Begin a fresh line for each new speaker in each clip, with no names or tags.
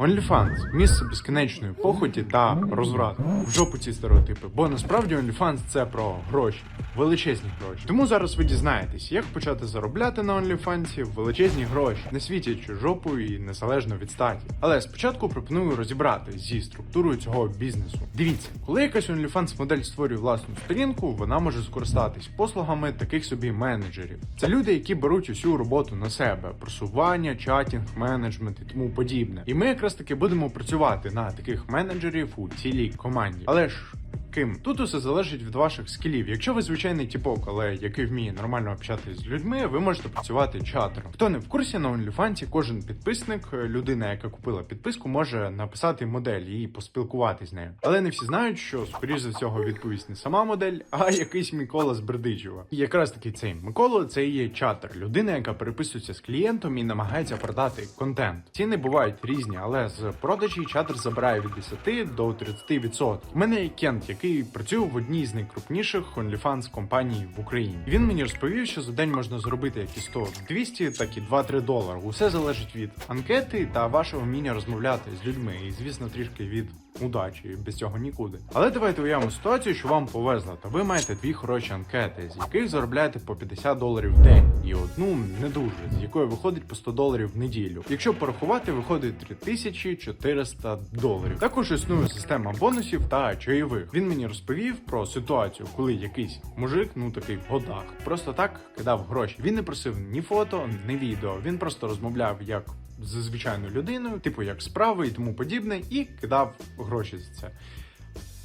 OnlyFans – місце безкінечної похоті та розврату. В жопу ці стереотипи. Бо насправді OnlyFans – це про гроші, величезні гроші. Тому зараз ви дізнаєтесь, як почати заробляти на OnlyFans величезні гроші, не світячи жопу і незалежно від статі. Але спочатку пропоную розібрати зі структурою цього бізнесу. Дивіться, коли якась OnlyFans модель створює власну сторінку, вона може скористатись послугами таких собі менеджерів. Це люди, які беруть усю роботу на себе: просування, чатінг, менеджмент і тому подібне. І ми якраз таки будемо працювати на таких менеджерів у цілій команді. Але ж. Ким тут усе залежить від ваших скілів. Якщо ви звичайний тіпок, але який вміє нормально общатися з людьми, ви можете працювати чатером. Хто не в курсі на OnlyFans, кожен підписник, е, людина, яка купила підписку, може написати модель і поспілкуватись з нею. Але не всі знають, що скоріш за всього відповість не сама модель, а якийсь Микола з Бердичева. І якраз таки цей Микола це і є чатер, людина, яка переписується з клієнтом і намагається продати контент. Ціни бувають різні, але з продажі чатер забирає від 10 до 30%. У мене є Кент, який працює в одній з найкрупніших OnlyFans компаній в Україні. Він мені розповів, що за день можна зробити як і 100 200, так і 2-3 долари. Усе залежить від анкети та вашого вміння розмовляти з людьми, і звісно, трішки від удачі, без цього нікуди. Але давайте уявимо ситуацію, що вам повезло, та ви маєте дві хороші анкети, з яких заробляєте по 50 доларів в день, і одну не дуже, з якої виходить по 100 доларів в неділю. Якщо порахувати, виходить 3400 доларів. Також існує система бонусів та чайових. Він мені розповів про ситуацію, коли якийсь мужик, ну такий в годах, просто так кидав гроші. Він не просив ні фото, ні відео. Він просто розмовляв як з звичайною людиною, типу як справи і тому подібне, і кидав за це.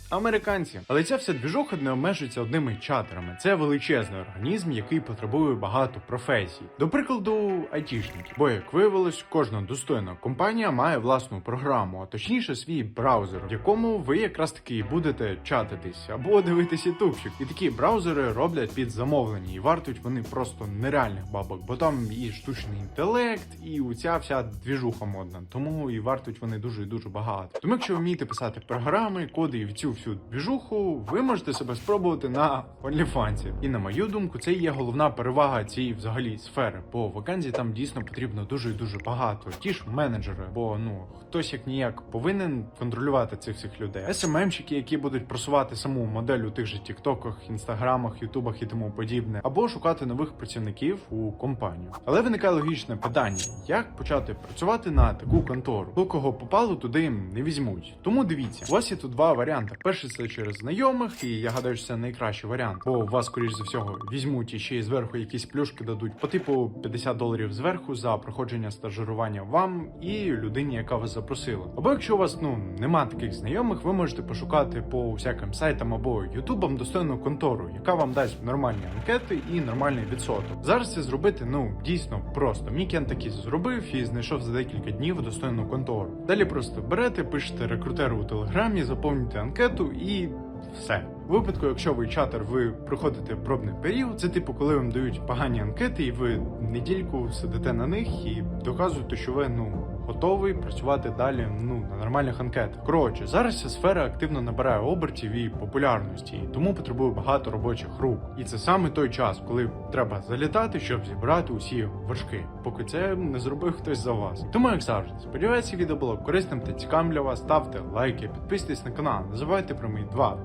Американці, але ця вся двіжуха не обмежується одними чатерами. Це величезний організм, який потребує багато професій. До прикладу, айтішники. Бо як виявилось, кожна достойна компанія має власну програму, а точніше свій браузер, в якому ви якраз таки і будете чатитись або дивитись ютубчик. І такі браузери роблять під замовлення, і вартують вони просто нереальних бабок, бо там і штучний інтелект, і оця вся двіжуха модна. Тому і вартують вони дуже і дуже багато. Тому якщо вмієте писати програми, коди і в цю всю двіжуху, ви можете себе спробувати на OnlyFans. І на мою думку, це є головна перевага цієї взагалі сфери. Бо вакансій там дійсно потрібно дуже і дуже багато. Ті ж менеджери, бо ну хтось як ніяк повинен контролювати цих всіх людей. СММщики, які будуть просувати саму модель у тих же Тіктоках, інстаграмах, Ютубах і тому подібне, або шукати нових працівників у компанію. Але виникає логічне питання: як почати працювати на таку контору? До кого попало, туди не візьмуть. Тому дивіться, у вас є тут два варіанти. Перший це через знайомих, і я гадаю, що це найкращий варіант, бо вас, скоріш за всього, візьмуть і ще й зверху якісь плюшки дадуть по типу 50 доларів зверху за проходження стажирування вам і людині, яка вас запросила. Або якщо у вас ну нема таких знайомих, ви можете пошукати по всяким сайтам або ютубам достойну контору, яка вам дасть нормальні анкети і нормальний відсоток. Зараз це зробити ну дійсно просто. Мій Кен таки зробив і знайшов за декілька днів достойну контору. Далі просто берете, пишете рекрутеру у телеграмі, заповнюєте анкету і все. Випадку, якщо ви чатер, ви проходите пробний період, це типу, коли вам дають погані анкети, і ви недільку сидите на них і доказуєте, що ви ну готовий працювати далі ну на нормальних анкетах. Коротше, зараз ця сфера активно набирає обертів і популярності, і тому потребує багато робочих рук. І це саме той час, коли треба залітати, щоб зібрати усі важки, поки це не зробив хтось за вас. Тому як завжди, сподіваюся, відео було корисним та цікавим для вас. Ставте лайки, підписуйтесь на канал. Не забувайте про мої два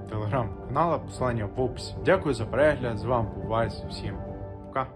телеграм-канала, посилання в описі. Дякую за перегляд. З вами був Вайс. Всім пока.